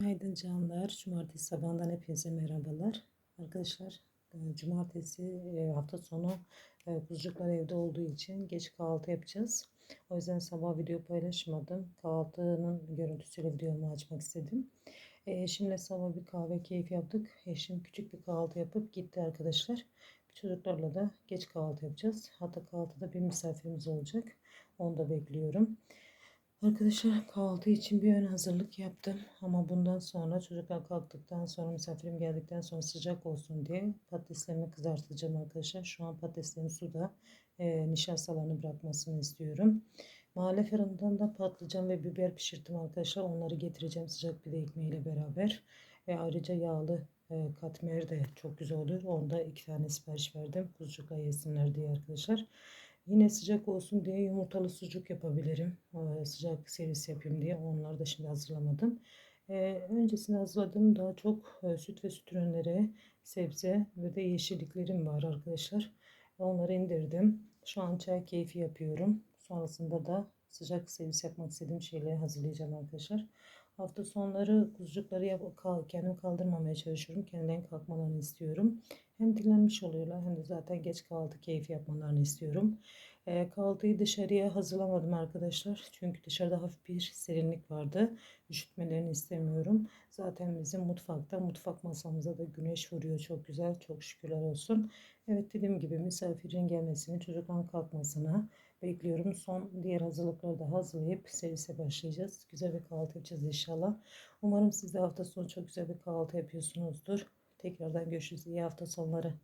Günaydın canlar. Cumartesi sabahından hepinize merhabalar. Arkadaşlar e, cumartesi e, hafta sonu e, kuzucuklar evde olduğu için geç kahvaltı yapacağız. O yüzden sabah video paylaşmadım. Kahvaltının görüntüsüyle videomu açmak istedim. Şimdi sabah bir kahve keyif yaptık. Eşim küçük bir kahvaltı yapıp gitti arkadaşlar. Çocuklarla da geç kahvaltı yapacağız. Hatta kahvaltıda bir misafirimiz olacak. Onu da bekliyorum. Arkadaşlar kahvaltı için bir ön hazırlık yaptım ama bundan sonra çocuklar kalktıktan sonra misafirim geldikten sonra sıcak olsun diye patateslerimi kızartacağım arkadaşlar. Şu an patateslerin suda e, nişastalarını bırakmasını istiyorum. Mahalle fırından da patlıcan ve biber pişirdim arkadaşlar. Onları getireceğim sıcak bir de ekmeğiyle beraber. Ve ayrıca yağlı e, katmer de çok güzel olur. Onda iki tane sipariş verdim. Kuzucuklar yesinler diye arkadaşlar. Yine sıcak olsun diye yumurtalı sucuk yapabilirim. Ee, sıcak servis yapayım diye. Onları da şimdi hazırlamadım. Ee, öncesinde hazırladığım daha çok e, süt ve süt ürünleri, sebze ve de yeşilliklerim var arkadaşlar. Onları indirdim. Şu an çay keyfi yapıyorum. Sonrasında da sıcak servis yapmak istediğim şeyleri hazırlayacağım arkadaşlar. Hafta sonları kuzucukları yap kendim kaldırmamaya çalışıyorum. Kendilerinin kalkmalarını istiyorum. Hem dinlenmiş oluyorlar hem de zaten geç kahvaltı keyfi yapmalarını istiyorum. E, kahvaltıyı dışarıya hazırlamadım arkadaşlar. Çünkü dışarıda hafif bir serinlik vardı. Üşütmelerini istemiyorum. Zaten bizim mutfakta, mutfak masamıza da güneş vuruyor. Çok güzel, çok şükürler olsun. Evet dediğim gibi misafirin gelmesini, çocukların kalkmasını bekliyorum. Son diğer hazırlıkları da hazırlayıp servise başlayacağız. Güzel bir kahvaltı yapacağız inşallah. Umarım siz de hafta sonu çok güzel bir kahvaltı yapıyorsunuzdur. Tekrardan görüşürüz. İyi hafta sonları.